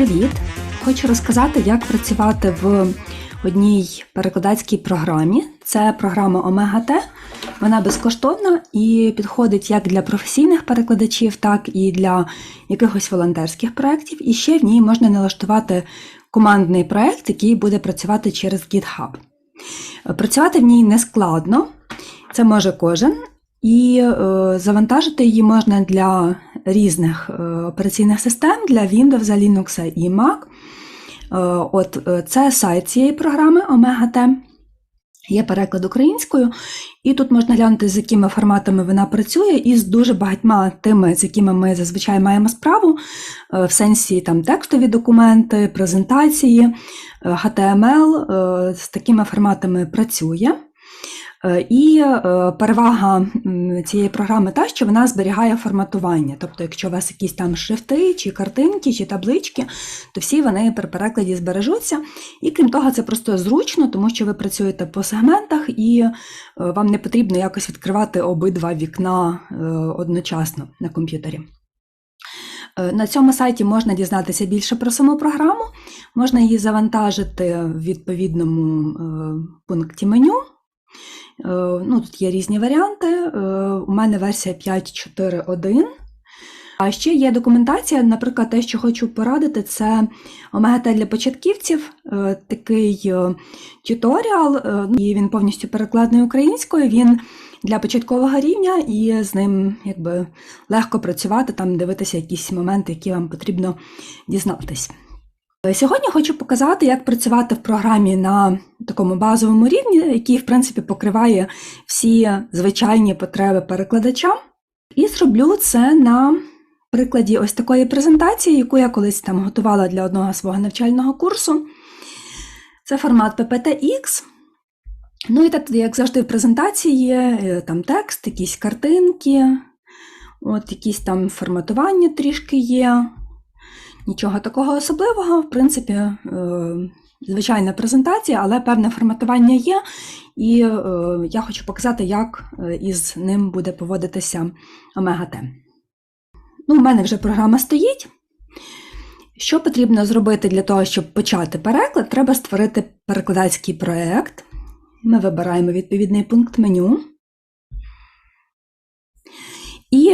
Привіт! Хочу розказати, як працювати в одній перекладацькій програмі. Це програма Омега Т. Вона безкоштовна і підходить як для професійних перекладачів, так і для якихось волонтерських проєктів. І ще в ній можна налаштувати командний проєкт, який буде працювати через GitHub. Працювати в ній не складно, це може кожен. І е, завантажити її можна для різних е, операційних систем, для Windows, Linux і Mac. Е, от Це сайт цієї програми Omega T. Є переклад українською, і тут можна глянути, з якими форматами вона працює, і з дуже багатьма тими, з якими ми зазвичай маємо справу, в сенсі там текстові документи, презентації, HTML, з такими форматами працює. Е, І е, перевага цієї програми та, що вона зберігає форматування. Тобто, якщо у вас якісь там шрифти, чи картинки, чи таблички, то всі вони при перекладі збережуться. І крім того, це просто зручно, тому що ви працюєте по сегментах і е, вам не потрібно якось відкривати обидва вікна одночасно на комп'ютері. На цьому сайті можна дізнатися більше про саму програму, можна її завантажити в відповідному пункті меню. Е, Ну, тут є різні варіанти. Е, У мене версія 5.4.1. А ще є документація, наприклад, те, що хочу порадити, це омега для початківців, е, такий тюторіал, і він повністю перекладений українською. Він для початкового рівня, і з ним якби легко працювати, там дивитися якісь моменти, які вам потрібно дізнатись. Е, Сьогодні хочу показати, як працювати в програмі на такому базовому рівні, який, в принципі, покриває всі звичайні потреби перекладача. І зроблю це на прикладі ось такої презентації, яку я колись там готувала для одного свого навчального курсу. Це формат PPTX. Ну і так, як завжди, в презентації є е, там текст, якісь картинки, от якісь там форматування трішки є. Нічого такого особливого, в принципі, е, звичайна презентація, але певне форматування є, і е, я хочу показати, як е, із ним буде поводитися Омега Т. Ну, у мене вже програма стоїть. Що потрібно зробити для того, щоб почати переклад? Треба створити перекладацький проєкт. Ми вибираємо відповідний пункт меню. І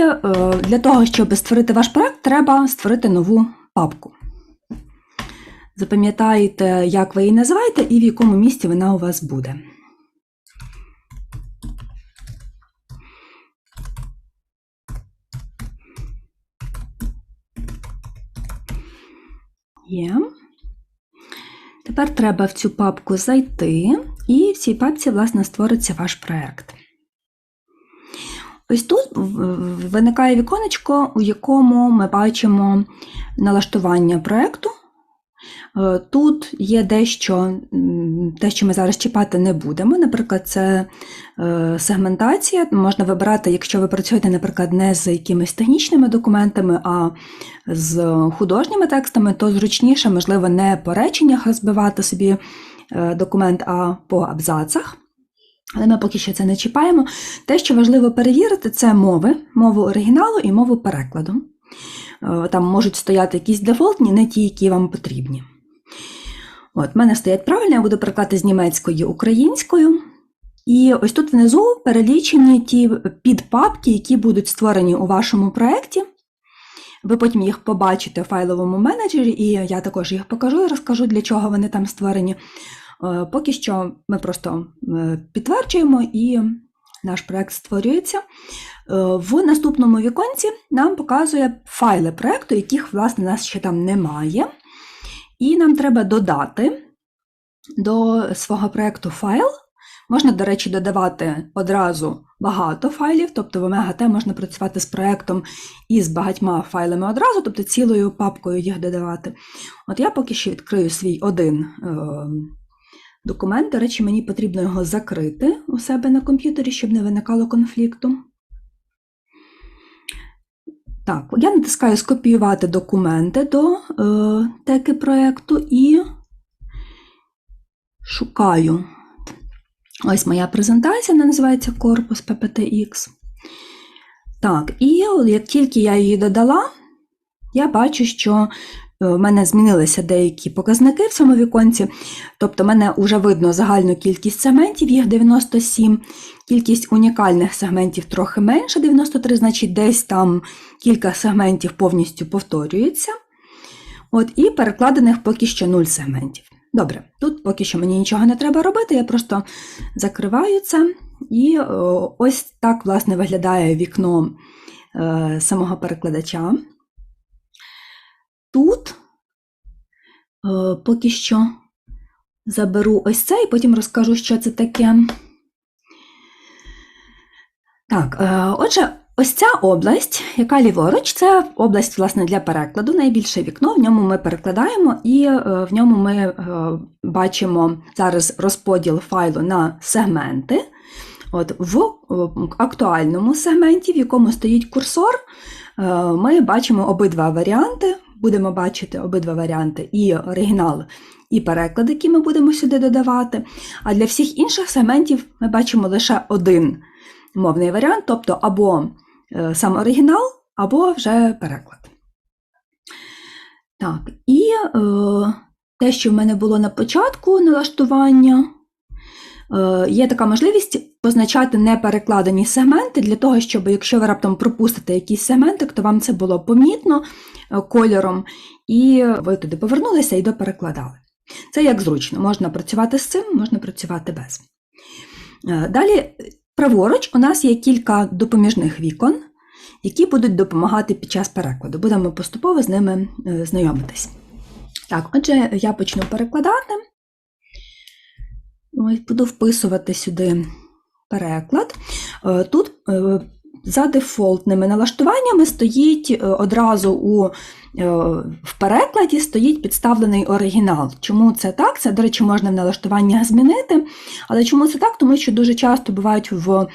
для того, щоб створити ваш проєкт, треба створити нову папку. Запам'ятайте, як ви її називаєте і в якому місці вона у вас буде. Є. Тепер треба в цю папку зайти, і в цій папці, власне, створиться ваш проєкт. Ось тут виникає віконечко, у якому ми бачимо налаштування проєкту. Е, Тут є дещо, те, що ми зараз чіпати не будемо. Наприклад, це е, сегментація. Можна вибирати, якщо ви працюєте, наприклад, не з якимись технічними документами, а з художніми текстами, то зручніше, можливо, не по реченнях розбивати собі е, документ, а по абзацах. Але ми поки що це не чіпаємо. Те, що важливо перевірити, це мови, мову оригіналу і мову перекладу. Е, Там можуть стояти якісь дефолтні, не ті, які вам потрібні. От, в мене стоять правильно, я буду перекладати з німецької українською. І ось тут внизу перелічені ті підпапки, які будуть створені у вашому проєкті. Ви потім їх побачите в файловому менеджері, і я також їх покажу і розкажу, для чого вони там створені. Е, Поки що ми просто е, підтверджуємо і наш проєкт створюється. Е, В наступному віконці нам показує файли проєкту, яких, власне, нас ще там немає. І нам треба додати до свого проєкту файл. Можна, до речі, додавати одразу багато файлів, тобто в Omega T можна працювати з проєктом із багатьма файлами одразу, тобто цілою папкою їх додавати. От я поки що відкрию свій один документ. До речі, мені потрібно його закрити у себе на комп'ютері, щоб не виникало конфлікту. Так, я натискаю скопіювати документи до е, теки проєкту і шукаю. Ось моя презентація, вона називається Корпус PPTX. Так, і як тільки я її додала, я бачу, що в мене змінилися деякі показники в цьому віконці. Тобто, мене вже видно загальну кількість сегментів, їх 97, кількість унікальних сегментів трохи менше, 93, значить, десь там кілька сегментів повністю повторюється. От, І перекладених поки що 0 сегментів. Добре, тут поки що мені нічого не треба робити, я просто закриваю це. І о, ось так, власне, виглядає вікно е, самого перекладача. Тут е, поки що заберу ось це і потім розкажу, що це таке. Так, е, отже, ось ця область, яка ліворуч, це область власне, для перекладу, найбільше вікно, в ньому ми перекладаємо, і е, в ньому ми бачимо зараз розподіл файлу на сегменти. От В актуальному сегменті, в якому стоїть курсор, ми бачимо обидва варіанти. Будемо бачити обидва варіанти і оригінал, і переклад, який ми будемо сюди додавати. А для всіх інших сегментів ми бачимо лише один мовний варіант, тобто або сам оригінал, або вже переклад. Так, і е, те, що в мене було на початку налаштування, е, є така можливість позначати неперекладені сегменти для того, щоб, якщо ви раптом пропустите якийсь сегментик, то вам це було помітно кольором, і ви туди повернулися і доперекладали. Це як зручно, можна працювати з цим, можна працювати без. Далі, праворуч, у нас є кілька допоміжних вікон, які будуть допомагати під час перекладу. Будемо поступово з ними знайомитись. Так, отже, я почну перекладати. Ось Буду вписувати сюди переклад. Тут за дефолтними налаштуваннями стоїть одразу у, в перекладі стоїть підставлений оригінал. Чому це так? Це, до речі, можна в налаштуваннях змінити. Але чому це так? Тому що дуже часто бувають в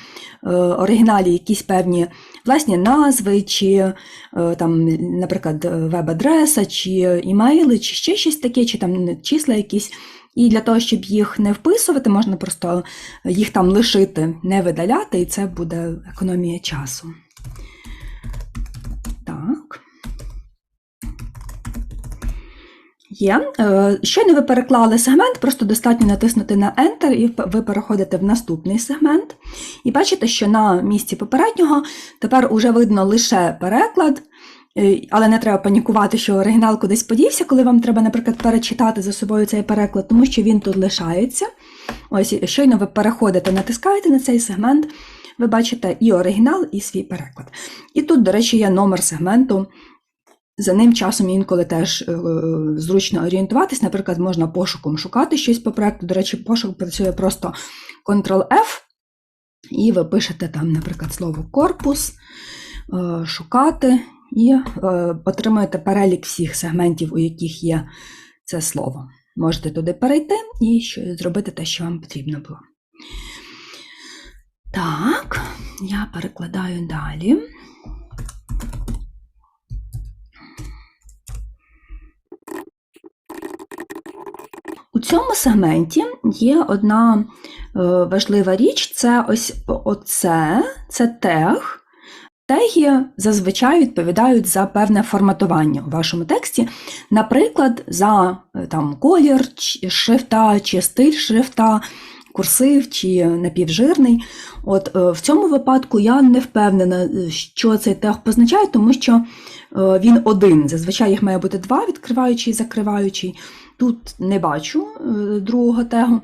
оригіналі якісь певні власні назви, чи, там, наприклад, веб-адреса, чи імейли, чи ще щось таке, чи там числа якісь. І для того, щоб їх не вписувати, можна просто їх там лишити, не видаляти, і це буде економія часу. Так. Є. Щойно ви переклали сегмент, просто достатньо натиснути на Enter, і ви переходите в наступний сегмент. І бачите, що на місці попереднього тепер уже видно лише переклад. Але не треба панікувати, що оригінал кудись подівся, коли вам треба, наприклад, перечитати за собою цей переклад, тому що він тут лишається. Ось, щойно ви переходите, натискаєте на цей сегмент, ви бачите і оригінал, і свій переклад. І тут, до речі, є номер сегменту. За ним часом інколи теж е, зручно орієнтуватись. Наприклад, можна пошуком шукати щось по проекту. До речі, пошук працює просто Ctrl-F, і ви пишете там, наприклад, слово корпус, е, шукати і е, отримуєте перелік всіх сегментів, у яких є це слово. Можете туди перейти і зробити те, що вам потрібно було. Так, я перекладаю далі. У цьому сегменті є одна е, важлива річ це ось оце, це тег. Теги зазвичай відповідають за певне форматування у вашому тексті, наприклад, за там, колір шрифта, чи стиль шрифта, курсив чи напівжирний. От В цьому випадку я не впевнена, що цей тег позначає, тому що він один. Зазвичай їх має бути два, відкриваючий і закриваючий. Тут не бачу другого тегу,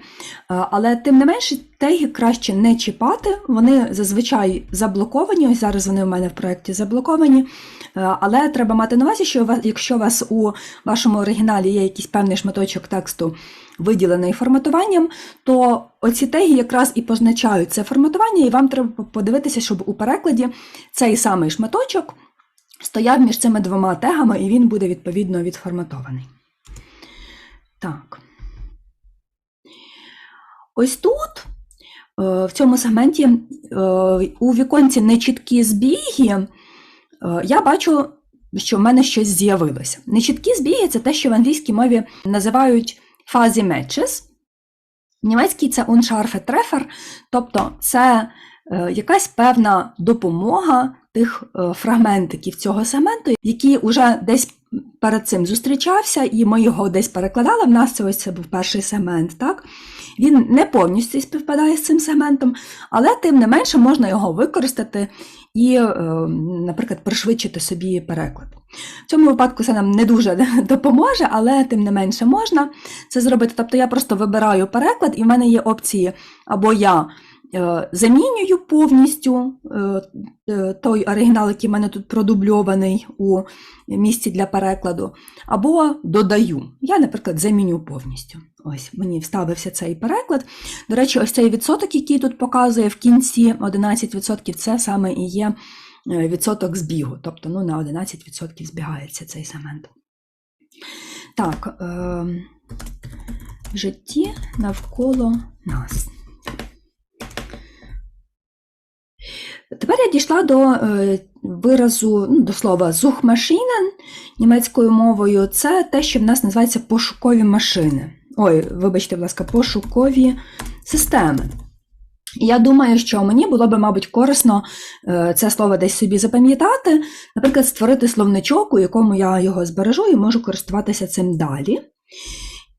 але тим не менше теги краще не чіпати, вони зазвичай заблоковані. Ось зараз вони в мене в проєкті заблоковані. Але треба мати на увазі, що якщо у вас у вашому оригіналі є якийсь певний шматочок тексту, виділений форматуванням, то оці теги якраз і позначають це форматування, і вам треба подивитися, щоб у перекладі цей самий шматочок стояв між цими двома тегами, і він буде відповідно відформатований. Так. Ось тут, в цьому сегменті, у віконці нечіткі збіги, я бачу, що в мене щось з'явилося. Нечіткі збіги це те, що в англійській мові називають fuzzy matches. В німецькій це unscharfe Treffer, тобто це якась певна допомога тих е, фрагментиків цього сегменту, який уже десь перед цим зустрічався, і ми його десь перекладали. В нас це ось це був перший сегмент. Так? Він не повністю співпадає з цим сегментом, але тим не менше можна його використати і, е, наприклад, пришвидшити собі переклад. В цьому випадку це нам не дуже допоможе, але тим не менше можна це зробити. Тобто я просто вибираю переклад, і в мене є опції або я. Е, Замінюю повністю е, е, той оригінал, який в мене тут продубльований у місці для перекладу, або додаю. Я, наприклад, заміню повністю. Ось мені вставився цей переклад. До речі, ось цей відсоток, який тут показує в кінці 11%, це саме і є відсоток збігу. Тобто ну, на 11% збігається цей сегмент. Так, в житті навколо нас. Тепер я дійшла до е, виразу, ну, до слова «Suchmaschinen» німецькою мовою. Це те, що в нас називається пошукові машини. Ой, вибачте, будь ласка, пошукові системи. Я думаю, що мені було би, мабуть, корисно е, це слово десь собі запам'ятати, наприклад, створити словничок, у якому я його збережу і можу користуватися цим далі.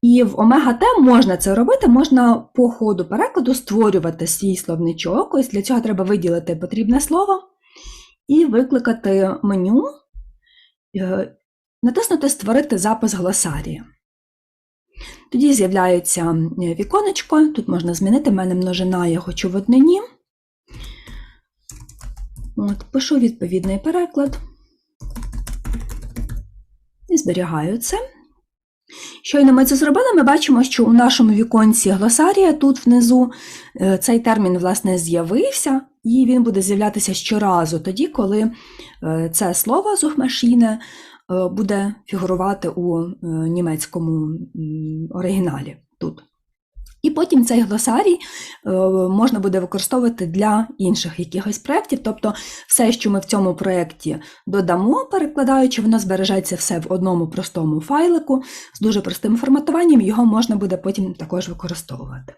І в Омега Т можна це робити, можна по ходу перекладу створювати свій словничок. Ось для цього треба виділити потрібне слово і викликати меню, е, натиснути Створити запис глосарія. Тоді з'являється е, віконечко, тут можна змінити, в мене множина, я хочу в однині. От, Пишу відповідний переклад і зберігаю це. Щойно ми це зробили, ми бачимо, що у нашому віконці глосарія тут внизу е, цей термін власне з'явився, і він буде з'являтися щоразу тоді, коли е, це слово «Suchmaschine» е, буде фігурувати у німецькому оригіналі тут. І потім цей глосарій можна буде використовувати для інших якихось проєктів. Тобто все, що ми в цьому проєкті додамо, перекладаючи, воно збережеться все в одному простому файлику з дуже простим форматуванням, його можна буде потім також використовувати.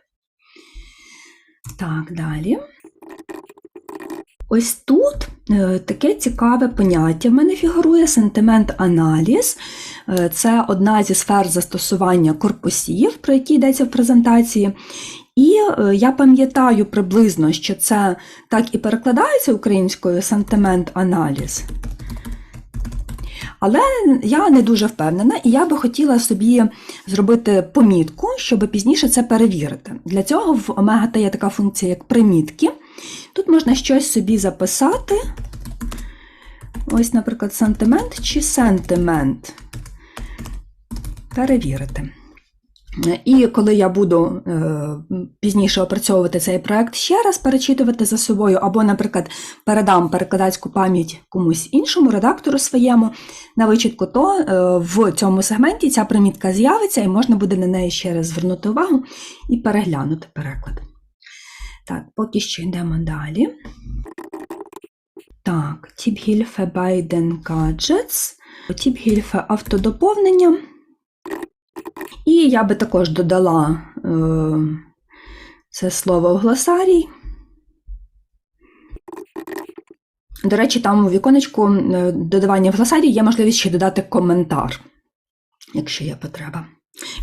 Так, далі. Ось тут е, таке цікаве поняття в мене фігурує сентимент-аналіз. Е, це одна зі сфер застосування корпусів, про які йдеться в презентації. І е, я пам'ятаю приблизно, що це так і перекладається українською сентимент-аналіз. Але я не дуже впевнена, і я би хотіла собі зробити помітку, щоб пізніше це перевірити. Для цього в Омега Т є така функція, як примітки. Тут можна щось собі записати. Ось, наприклад, сантимент чи сентимент. Перевірити. І коли я буду е, пізніше опрацьовувати цей проект ще раз, перечитувати за собою, або, наприклад, передам перекладацьку пам'ять комусь іншому редактору своєму на вичитку, то е, в цьому сегменті ця примітка з'явиться і можна буде на неї ще раз звернути увагу і переглянути переклад. Так, поки що йдемо далі. Так, Тіпгільфе Байден Гаджетс, Тіпгільфе автодоповнення. І я би також додала е, це слово в глосарій. До речі, там у віконечку е, додавання в глосарій є можливість ще додати коментар, якщо є потреба.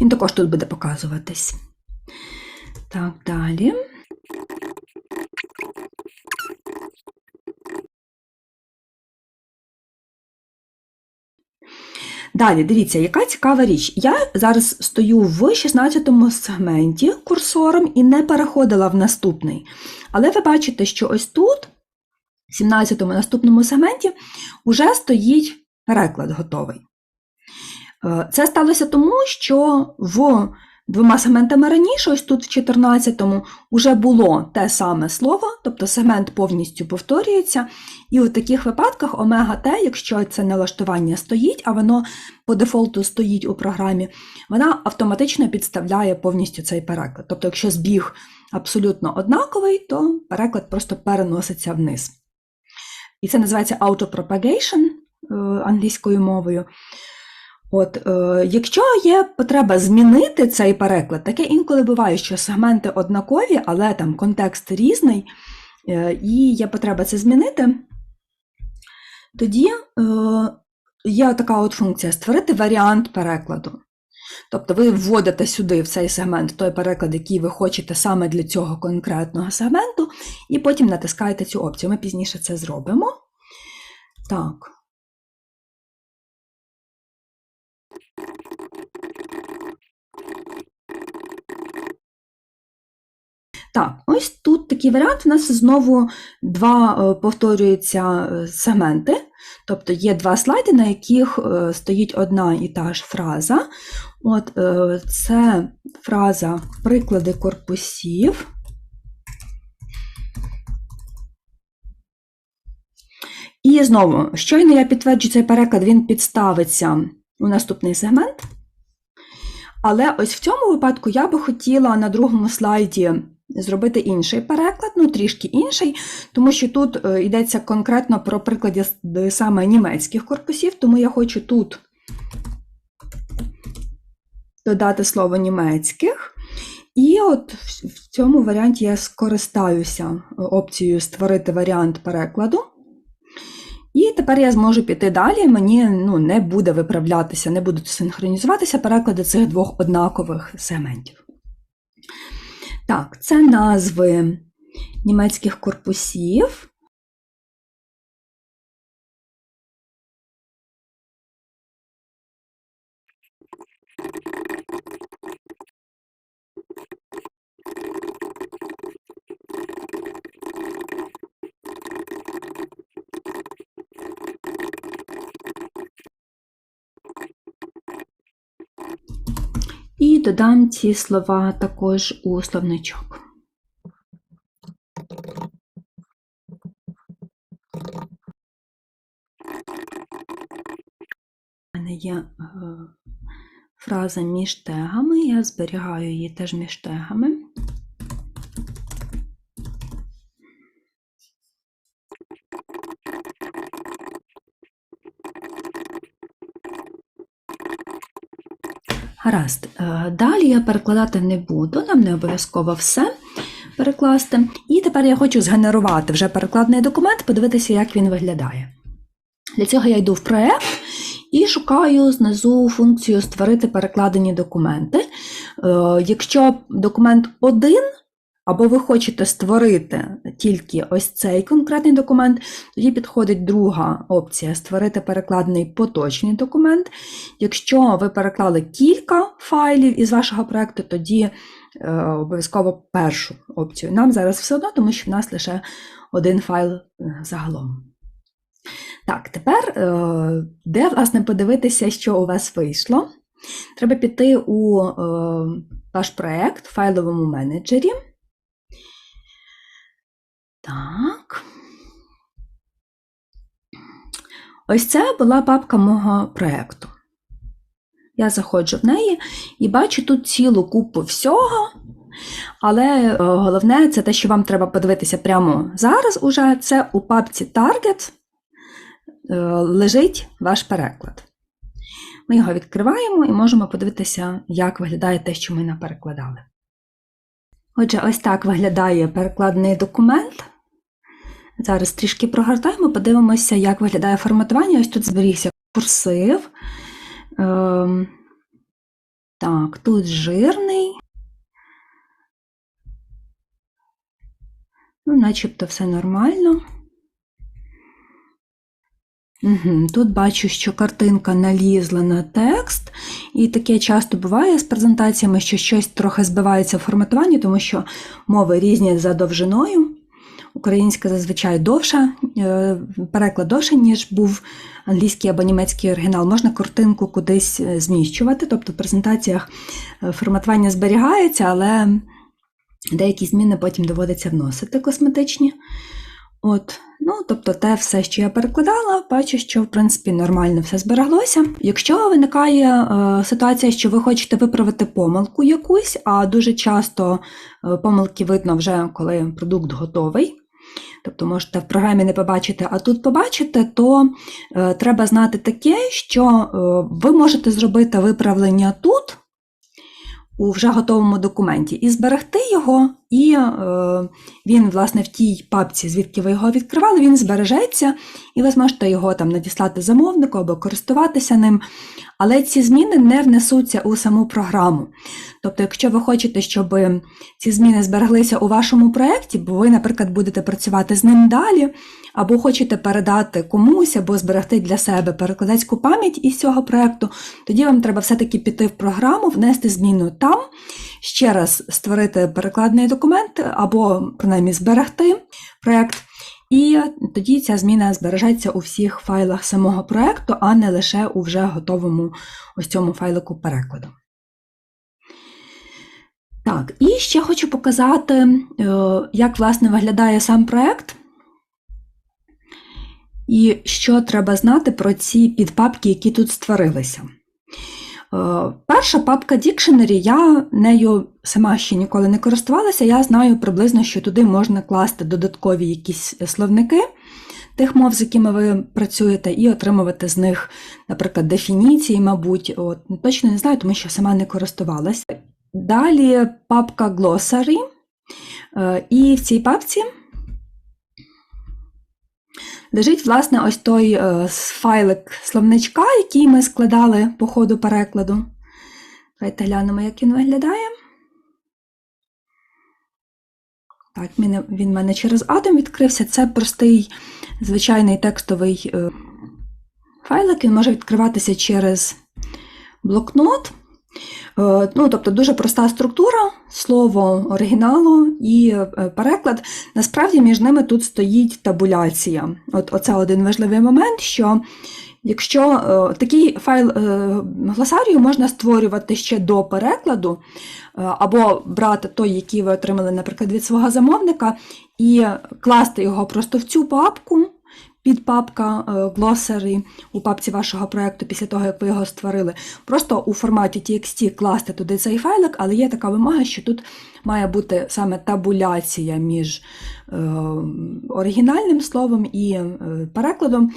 Він також тут буде показуватись. Так, далі. Далі, дивіться, яка цікава річ. Я зараз стою в 16 сегменті курсором і не переходила в наступний. Але ви бачите, що ось тут, в 17-му наступному сегменті, вже стоїть переклад готовий. Е, це сталося тому, що в двома сегментами раніше, ось тут в 14-му, вже було те саме слово, тобто сегмент повністю повторюється. І у таких випадках омега Т, якщо це налаштування стоїть, а воно по дефолту стоїть у програмі, вона автоматично підставляє повністю цей переклад. Тобто, якщо збіг абсолютно однаковий, то переклад просто переноситься вниз. І це називається autopropagation е, англійською мовою. От, е, Якщо є потреба змінити цей переклад, таке інколи буває, що сегменти однакові, але там контекст різний, е, і є потреба це змінити, тоді е, є така от функція створити варіант перекладу. Тобто ви вводите сюди в цей сегмент той переклад, який ви хочете саме для цього конкретного сегменту, і потім натискаєте цю опцію. Ми пізніше це зробимо. Так. Так, ось тут такий варіант. У нас знову два е, повторюються е, сегменти. Тобто є два слайди, на яких е, стоїть одна і та ж фраза. От Це фраза приклади корпусів. І знову, щойно я підтверджу цей переклад, він підставиться у наступний сегмент. Але ось в цьому випадку я би хотіла на другому слайді зробити інший переклад, ну трішки інший, тому що тут е, йдеться конкретно про приклади саме німецьких корпусів, тому я хочу тут додати слово німецьких. І от в цьому варіанті я скористаюся опцією Створити варіант перекладу. І тепер я зможу піти далі, мені ну, не буде виправлятися, не будуть синхронізуватися переклади цих двох однакових сегментів. Так, це назви німецьких корпусів. І додам ці слова також у словничок. У мене є е, фраза між тегами, я зберігаю її теж між тегами. Гаразд, е, далі я перекладати не буду, нам не обов'язково все перекласти. І тепер я хочу згенерувати вже перекладний документ, подивитися, як він виглядає. Для цього я йду в проєкт і шукаю знизу функцію Створити перекладені документи. Е, якщо документ один, або ви хочете створити тільки ось цей конкретний документ, тоді підходить друга опція створити перекладений поточний документ. Якщо ви переклали кілька файлів із вашого проєкту, тоді е, обов'язково першу опцію. Нам зараз все одно, тому що в нас лише один файл е, загалом. Так, тепер, е, де, власне, подивитися, що у вас вийшло. Треба піти у е, ваш проєкт в файловому менеджері. Так. Ось це була папка мого проєкту. Я заходжу в неї і бачу тут цілу купу всього. Але е, головне, це те, що вам треба подивитися прямо зараз, уже, це у папці Target е, лежить ваш переклад. Ми його відкриваємо і можемо подивитися, як виглядає те, що ми наперекладали. Отже, ось так виглядає перекладний документ. Зараз трішки прогортаємо, подивимося, як виглядає форматування. Ось тут зберігся курсив. Ем, Так, тут жирний. Ну, начебто все нормально. Угу. Тут бачу, що картинка налізла на текст, і таке часто буває з презентаціями, що щось трохи збивається в форматуванні, тому що мови різні за довжиною. Українська зазвичай довша, е, переклад довше, ніж був англійський або німецький оригінал. Можна картинку кудись е, зміщувати, тобто в презентаціях е, форматування зберігається, але деякі зміни потім доводиться вносити косметичні. От, ну, Тобто те все, що я перекладала, бачу, що в принципі нормально все збереглося. Якщо виникає е, ситуація, що ви хочете виправити помилку якусь, а дуже часто е, помилки видно вже, коли продукт готовий. Тобто можете в програмі не побачити, а тут побачите, то е, треба знати таке, що е, ви можете зробити виправлення тут, у вже готовому документі, і зберегти його і е, він, власне, в тій папці, звідки ви його відкривали, він збережеться, і ви зможете його там надіслати замовнику або користуватися ним. Але ці зміни не внесуться у саму програму. Тобто, якщо ви хочете, щоб ці зміни збереглися у вашому проєкті, бо ви, наприклад, будете працювати з ним далі, або хочете передати комусь, або зберегти для себе перекладацьку пам'ять із цього проєкту, тоді вам треба все-таки піти в програму, внести зміну там, ще раз створити перекладний документ, або принаймні зберегти проєкт. І тоді ця зміна збережеться у всіх файлах самого проєкту, а не лише у вже готовому ось цьому файлику перекладу. Так, і ще хочу показати, е, як власне виглядає сам проєкт. І що треба знати про ці підпапки, які тут створилися. Е, перша папка Dictionary, я нею сама ще ніколи не користувалася, я знаю приблизно, що туди можна класти додаткові якісь словники тих мов, з якими ви працюєте, і отримувати з них, наприклад, дефініції, мабуть. От, Точно не знаю, тому що сама не користувалася. Далі папка Glossary. Е, і в цій папці лежить, власне, ось той е, файлик словничка, який ми складали по ходу перекладу. Давайте глянемо, як він виглядає. Так, він в мене через Atom відкрився. Це простий звичайний текстовий е, файлик, він може відкриватися через блокнот. Е, ну, Тобто дуже проста структура, слово оригіналу і е, переклад. Насправді між ними тут стоїть табуляція. От Оце один важливий момент, що якщо е, такий файл гласарію можна створювати ще до перекладу, або брати той, який ви отримали, наприклад, від свого замовника, і класти його просто в цю папку підпапка е, у папці вашого проєкту після того, як ви його створили. Просто у форматі TXT класти туди цей файлик, але є така вимога, що тут має бути саме табуляція між е, оригінальним словом і е, перекладом,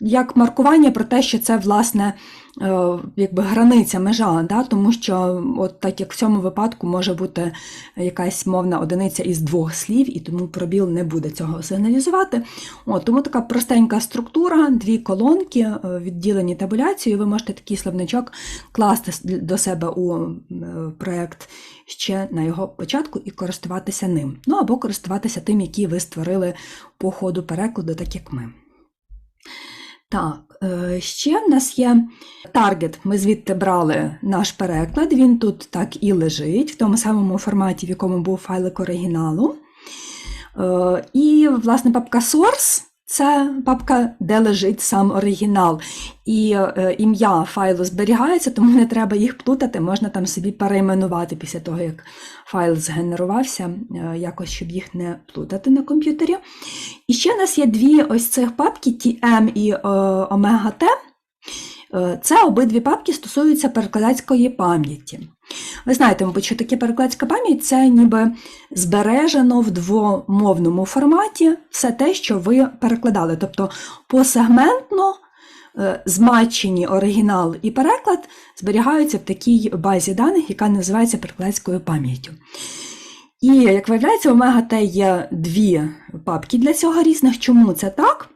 як маркування про те, що це, власне, Е, якби границя, межа, да? тому що, от так як в цьому випадку може бути якась мовна одиниця із двох слів, і тому пробіл не буде цього сигналізувати. От, Тому така простенька структура, дві колонки, е, відділені табуляцією. Ви можете такий словничок класти до себе у е, проєкт ще на його початку і користуватися ним. Ну або користуватися тим, який ви створили по ходу перекладу, так як ми. Так, е, ще в нас є таргет. Ми звідти брали наш переклад, він тут так і лежить, в тому самому форматі, в якому був файлик оригіналу. Е, і, власне, папка Source це папка, де лежить сам оригінал. І е, ім'я файлу зберігається, тому не треба їх плутати, можна там собі перейменувати після того, як файл згенерувався, е, якось, щоб їх не плутати на комп'ютері. І ще у нас є дві ось цих папки TM і е, Omega T. Е, це обидві папки стосуються перекладацької пам'яті. Ви знаєте, мабуть, що таке перекладська пам'ять це ніби збережено в двомовному форматі все те, що ви перекладали. Тобто посегментно е, змачені оригінал і переклад зберігаються в такій базі даних, яка називається перекладською пам'яттю. І, як виявляється, у Омега-Т є дві папки для цього різних. Чому це так?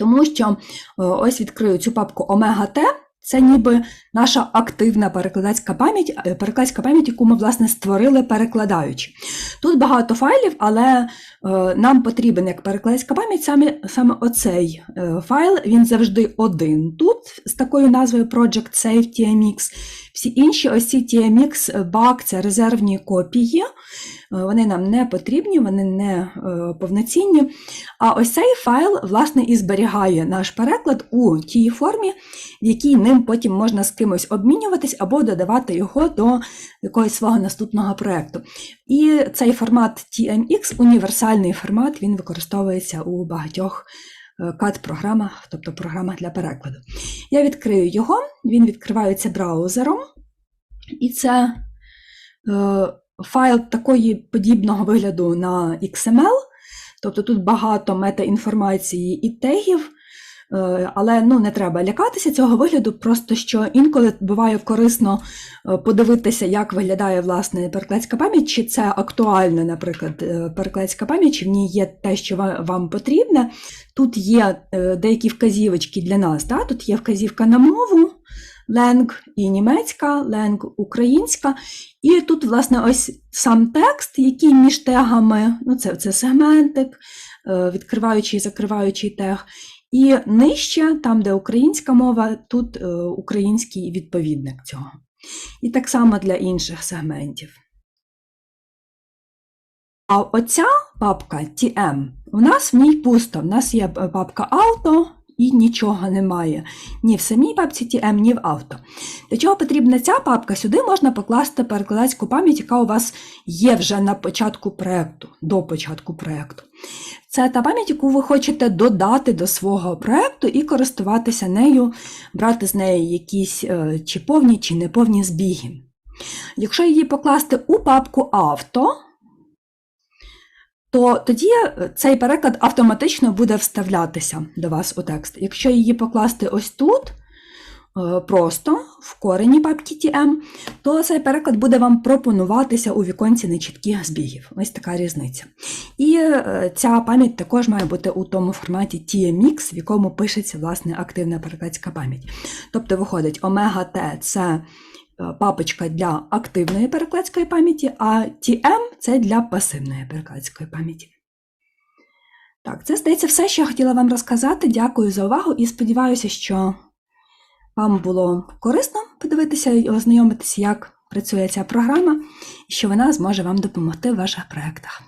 Тому що е, ось відкрию цю папку Омега-Т. Це ніби наша активна перекладацька пам'ять, е, перекладацька пам'ять, яку ми, власне, створили перекладаючи. Тут багато файлів, але е, нам потрібен як перекладацька пам'ять саме саме оцей файл, він завжди один тут, з такою назвою Project Save TMX. Всі інші ось ці TMX баг це резервні копії. Е, вони нам не потрібні, вони не е, повноцінні. А ось цей файл, власне, і зберігає наш переклад у тій формі, в якій ним потім можна з кимось обмінюватись або додавати його до якогось свого наступного проєкту. І цей формат TMX універсальний формат, він використовується у багатьох. CAD-програмах, е, тобто програма для перекладу. Я відкрию його, він відкривається браузером, і це файл такої подібного вигляду на XML, тобто тут багато метаінформації і тегів. Е, Але ну не треба лякатися цього вигляду, просто що інколи буває корисно е, подивитися, як виглядає власне перекладська пам'ять, чи це актуально, наприклад, е, перекладська пам'ять, чи в ній є те, що вам потрібне. Тут є деякі вказівочки для нас. Да? Тут є вказівка на мову, ленг і німецька, ленг українська. І тут, власне, ось сам текст, який між тегами, ну це, це сегментик, відкриваючий і закриваючий тег. І нижче, там, де українська мова, тут е, український відповідник цього. І так само для інших сегментів. А оця папка TM, у нас в ній пусто. В нас є е, папка авто і нічого немає. Ні в самій папці TM, ні в авто. Для чого потрібна ця папка? Сюди можна покласти перекладацьку пам'ять, яка у вас є вже на початку проєкту, до початку проєкту. Це та пам'ять, яку ви хочете додати до свого проєкту і користуватися нею, брати з неї якісь е, чи повні, чи неповні збіги. Якщо її покласти у папку авто, то тоді е, цей переклад автоматично буде вставлятися до вас у текст. Якщо її покласти ось тут, просто в корені папки TM, то цей переклад буде вам пропонуватися у віконці нечітких збігів. Ось така різниця. І е, ця пам'ять також має бути у тому форматі TMX, в якому пишеться власне активна перекладська пам'ять. Тобто виходить, омега Т це е, папочка для активної перекладської пам'яті, а TM це для пасивної перекладської пам'яті. Так, це здається все, що я хотіла вам розказати. Дякую за увагу і сподіваюся, що вам було корисно подивитися і ознайомитися, як працює ця програма, і що вона зможе вам допомогти в ваших проєктах.